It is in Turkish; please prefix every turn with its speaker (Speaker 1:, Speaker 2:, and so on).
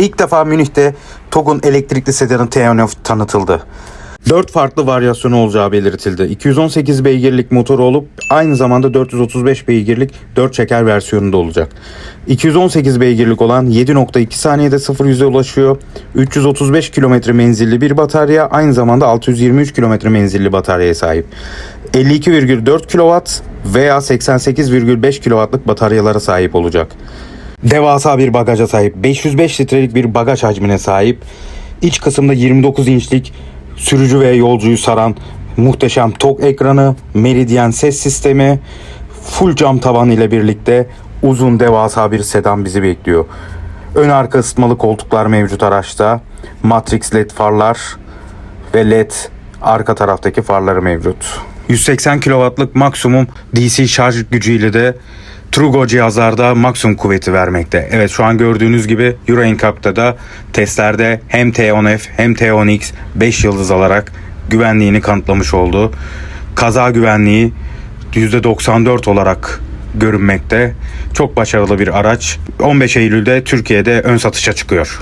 Speaker 1: İlk defa Münih'te TOG'un elektrikli sedanı Teonov tanıtıldı. 4 farklı varyasyonu olacağı belirtildi. 218 beygirlik motoru olup aynı zamanda 435 beygirlik 4 çeker versiyonunda olacak. 218 beygirlik olan 7.2 saniyede 0 yüze ulaşıyor. 335 kilometre menzilli bir batarya aynı zamanda 623 kilometre menzilli bataryaya sahip. 52,4 kW veya 88,5 kW'lık bataryalara sahip olacak. Devasa bir bagaja sahip. 505 litrelik bir bagaj hacmine sahip. İç kısımda 29 inçlik sürücü ve yolcuyu saran muhteşem TOG ekranı, Meridian ses sistemi, full cam tavan ile birlikte uzun devasa bir sedan bizi bekliyor. Ön arka ısıtmalı koltuklar mevcut araçta. Matrix led farlar ve led arka taraftaki farları mevcut. 180 kW'lık maksimum DC şarj gücüyle de Trugo cihazlarda maksimum kuvveti vermekte. Evet şu an gördüğünüz gibi Euro NCAP'ta da testlerde hem T10F hem T10X 5 yıldız alarak güvenliğini kanıtlamış oldu. Kaza güvenliği %94 olarak görünmekte. Çok başarılı bir araç. 15 Eylül'de Türkiye'de ön satışa çıkıyor.